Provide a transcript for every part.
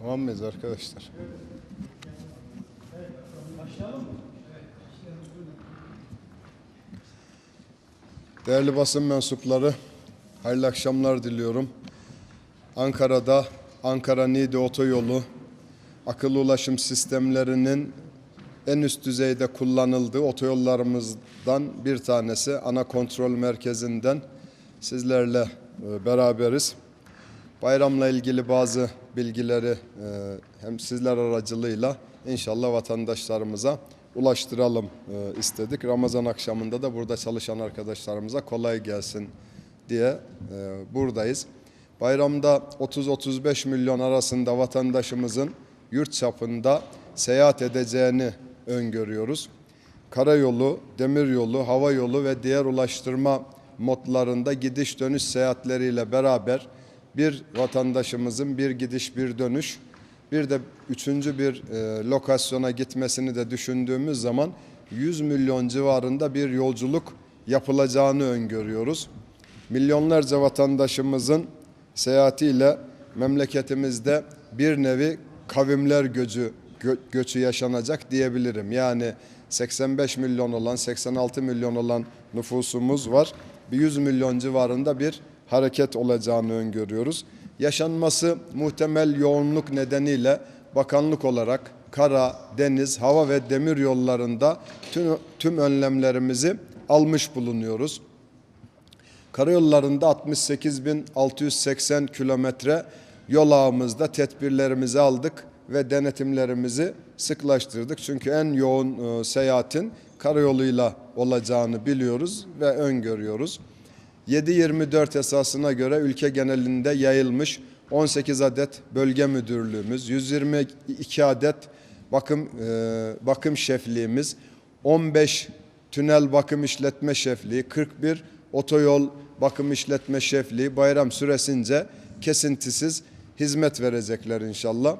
Mıyız arkadaşlar? Değerli basın mensupları, hayırlı akşamlar diliyorum. Ankara'da Ankara-Niğde otoyolu akıllı ulaşım sistemlerinin en üst düzeyde kullanıldığı otoyollarımızdan bir tanesi. Ana kontrol merkezinden sizlerle e, beraberiz. Bayramla ilgili bazı bilgileri e, hem sizler aracılığıyla inşallah vatandaşlarımıza ulaştıralım e, istedik. Ramazan akşamında da burada çalışan arkadaşlarımıza kolay gelsin diye e, buradayız. Bayramda 30-35 milyon arasında vatandaşımızın yurt çapında seyahat edeceğini öngörüyoruz. Karayolu, demiryolu, hava yolu ve diğer ulaştırma modlarında gidiş dönüş seyahatleriyle beraber bir vatandaşımızın bir gidiş bir dönüş bir de üçüncü bir e, lokasyona gitmesini de düşündüğümüz zaman 100 milyon civarında bir yolculuk yapılacağını öngörüyoruz. Milyonlarca vatandaşımızın seyahatiyle memleketimizde bir nevi kavimler göcü gö- göçü yaşanacak diyebilirim. Yani 85 milyon olan 86 milyon olan nüfusumuz var. Bir 100 milyon civarında bir hareket olacağını öngörüyoruz. Yaşanması muhtemel yoğunluk nedeniyle bakanlık olarak kara, deniz, hava ve demir yollarında tüm, tüm önlemlerimizi almış bulunuyoruz. Karayollarında 68.680 kilometre yol ağımızda tedbirlerimizi aldık ve denetimlerimizi sıklaştırdık. Çünkü en yoğun e, seyahatin karayoluyla olacağını biliyoruz ve öngörüyoruz. 7-24 esasına göre ülke genelinde yayılmış 18 adet bölge müdürlüğümüz, 122 adet bakım e, bakım şefliğimiz, 15 tünel bakım işletme şefliği, 41 otoyol bakım işletme şefliği bayram süresince kesintisiz hizmet verecekler inşallah.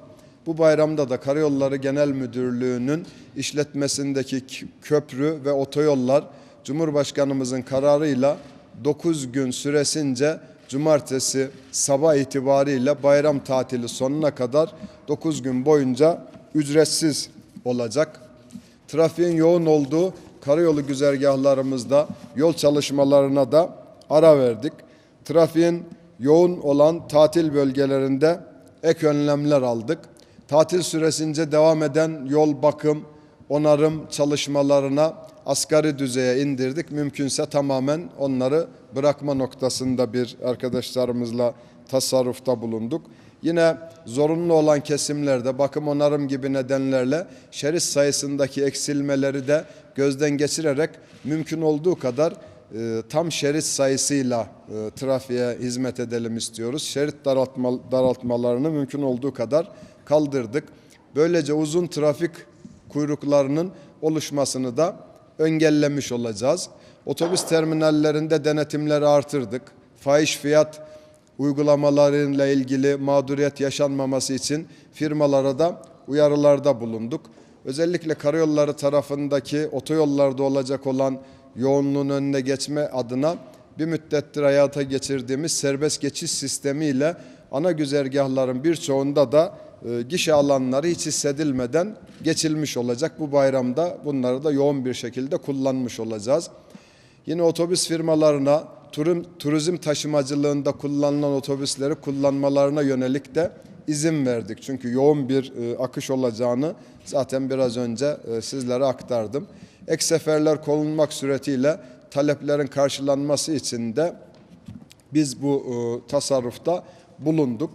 Bu bayramda da Karayolları Genel Müdürlüğü'nün işletmesindeki köprü ve otoyollar Cumhurbaşkanımızın kararıyla 9 gün süresince cumartesi sabah itibariyle bayram tatili sonuna kadar 9 gün boyunca ücretsiz olacak. Trafiğin yoğun olduğu karayolu güzergahlarımızda yol çalışmalarına da ara verdik. Trafiğin yoğun olan tatil bölgelerinde ek önlemler aldık. Tatil süresince devam eden yol bakım, onarım çalışmalarına asgari düzeye indirdik. Mümkünse tamamen onları bırakma noktasında bir arkadaşlarımızla tasarrufta bulunduk. Yine zorunlu olan kesimlerde bakım onarım gibi nedenlerle şerit sayısındaki eksilmeleri de gözden geçirerek mümkün olduğu kadar e, tam şerit sayısıyla e, trafiğe hizmet edelim istiyoruz. Şerit daraltma, daraltmalarını mümkün olduğu kadar kaldırdık. Böylece uzun trafik kuyruklarının oluşmasını da engellemiş olacağız. Otobüs terminallerinde denetimleri artırdık. Fahiş fiyat uygulamalarıyla ilgili mağduriyet yaşanmaması için firmalara da uyarılarda bulunduk. Özellikle karayolları tarafındaki otoyollarda olacak olan yoğunluğun önüne geçme adına bir müddettir hayata geçirdiğimiz serbest geçiş sistemiyle ana güzergahların birçoğunda da gişe alanları hiç hissedilmeden geçilmiş olacak. Bu bayramda bunları da yoğun bir şekilde kullanmış olacağız. Yine otobüs firmalarına turum, turizm taşımacılığında kullanılan otobüsleri kullanmalarına yönelik de izin verdik. Çünkü yoğun bir e, akış olacağını zaten biraz önce e, sizlere aktardım. Ek seferler konulmak suretiyle taleplerin karşılanması için de biz bu e, tasarrufta bulunduk.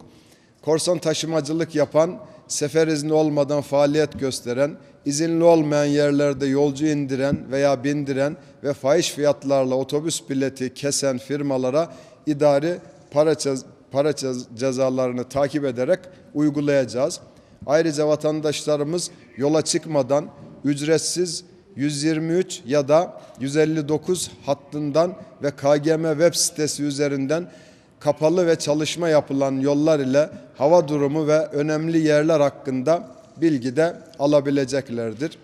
Korsan taşımacılık yapan, sefer izni olmadan faaliyet gösteren, izinli olmayan yerlerde yolcu indiren veya bindiren ve fahiş fiyatlarla otobüs bileti kesen firmalara idari para, cez- para cez- cezalarını takip ederek uygulayacağız. Ayrıca vatandaşlarımız yola çıkmadan ücretsiz 123 ya da 159 hattından ve KGM web sitesi üzerinden kapalı ve çalışma yapılan yollar ile hava durumu ve önemli yerler hakkında bilgi de alabileceklerdir.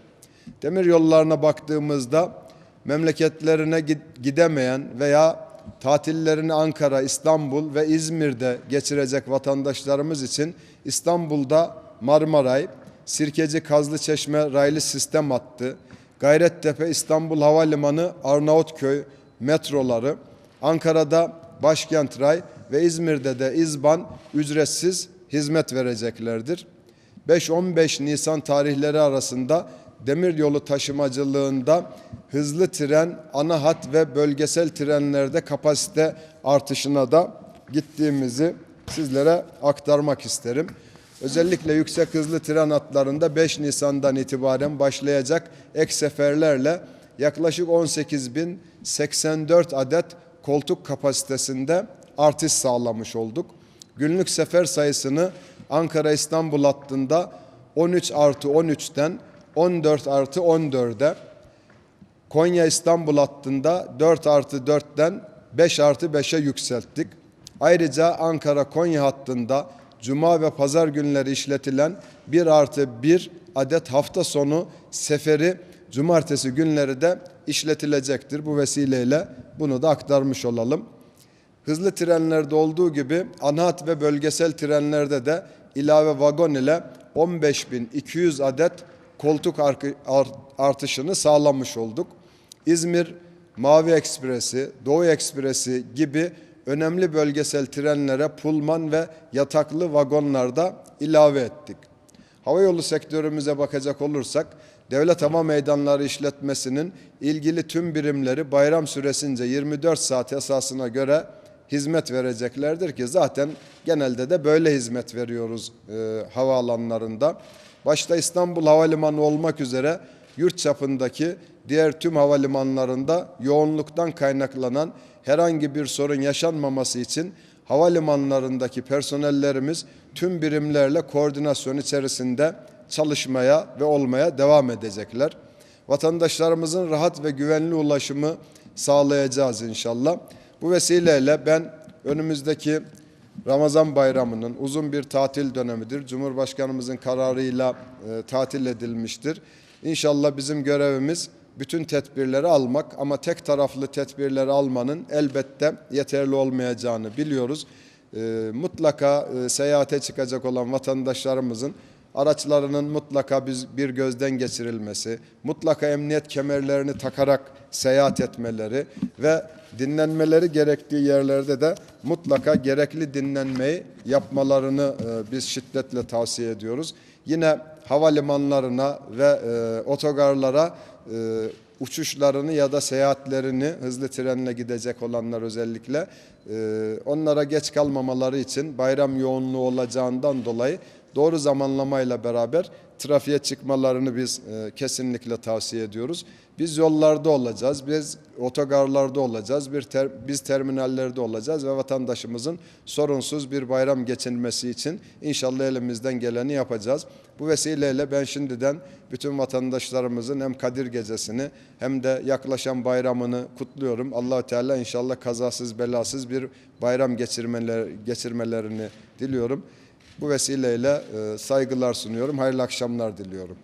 Demir yollarına baktığımızda memleketlerine gid- gidemeyen veya tatillerini Ankara, İstanbul ve İzmir'de geçirecek vatandaşlarımız için İstanbul'da Marmaray, Sirkeci Kazlıçeşme raylı sistem hattı, Gayrettepe İstanbul Havalimanı Arnavutköy metroları, Ankara'da Başkent Ray ve İzmir'de de İzban ücretsiz hizmet vereceklerdir. 5-15 Nisan tarihleri arasında demiryolu taşımacılığında hızlı tren, ana hat ve bölgesel trenlerde kapasite artışına da gittiğimizi sizlere aktarmak isterim. Özellikle yüksek hızlı tren hatlarında 5 Nisan'dan itibaren başlayacak ek seferlerle yaklaşık 18.084 adet koltuk kapasitesinde artış sağlamış olduk. Günlük sefer sayısını Ankara-İstanbul hattında 13 artı 13'ten 14 artı 14'e, Konya-İstanbul hattında 4 artı 4'ten 5 artı 5'e yükselttik. Ayrıca Ankara-Konya hattında Cuma ve Pazar günleri işletilen 1 artı 1 adet hafta sonu seferi Cumartesi günleri de işletilecektir. Bu vesileyle bunu da aktarmış olalım. Hızlı trenlerde olduğu gibi ana hat ve bölgesel trenlerde de ilave vagon ile 15.200 adet koltuk artışını sağlamış olduk. İzmir Mavi Ekspresi, Doğu Ekspresi gibi önemli bölgesel trenlere pulman ve yataklı vagonlarda ilave ettik. Havayolu sektörümüze bakacak olursak, Devlet Hava Meydanları işletmesinin ilgili tüm birimleri bayram süresince 24 saat esasına göre hizmet vereceklerdir ki zaten genelde de böyle hizmet veriyoruz e, havaalanlarında. Başta İstanbul Havalimanı olmak üzere yurt çapındaki diğer tüm havalimanlarında yoğunluktan kaynaklanan herhangi bir sorun yaşanmaması için havalimanlarındaki personellerimiz tüm birimlerle koordinasyon içerisinde çalışmaya ve olmaya devam edecekler. Vatandaşlarımızın rahat ve güvenli ulaşımı sağlayacağız inşallah. Bu vesileyle ben önümüzdeki Ramazan bayramının uzun bir tatil dönemidir. Cumhurbaşkanımızın kararıyla e, tatil edilmiştir. İnşallah bizim görevimiz bütün tedbirleri almak ama tek taraflı tedbirleri almanın elbette yeterli olmayacağını biliyoruz. E, mutlaka e, seyahate çıkacak olan vatandaşlarımızın araçlarının mutlaka bir gözden geçirilmesi, mutlaka emniyet kemerlerini takarak seyahat etmeleri ve dinlenmeleri gerektiği yerlerde de mutlaka gerekli dinlenmeyi yapmalarını e, biz şiddetle tavsiye ediyoruz. Yine havalimanlarına ve e, otogarlara e, uçuşlarını ya da seyahatlerini hızlı trenle gidecek olanlar özellikle onlara geç kalmamaları için bayram yoğunluğu olacağından dolayı doğru zamanlamayla beraber trafiğe çıkmalarını biz e, kesinlikle tavsiye ediyoruz. Biz yollarda olacağız, biz otogarlarda olacağız, bir ter- biz terminallerde olacağız ve vatandaşımızın sorunsuz bir bayram geçirmesi için inşallah elimizden geleni yapacağız. Bu vesileyle ben şimdiden bütün vatandaşlarımızın hem Kadir Gecesi'ni hem de yaklaşan bayramını kutluyorum. Allahü Teala inşallah kazasız belasız bir bayram geçirmeler, geçirmelerini diliyorum. Bu vesileyle e, saygılar sunuyorum. Hayırlı akşamlar diliyorum.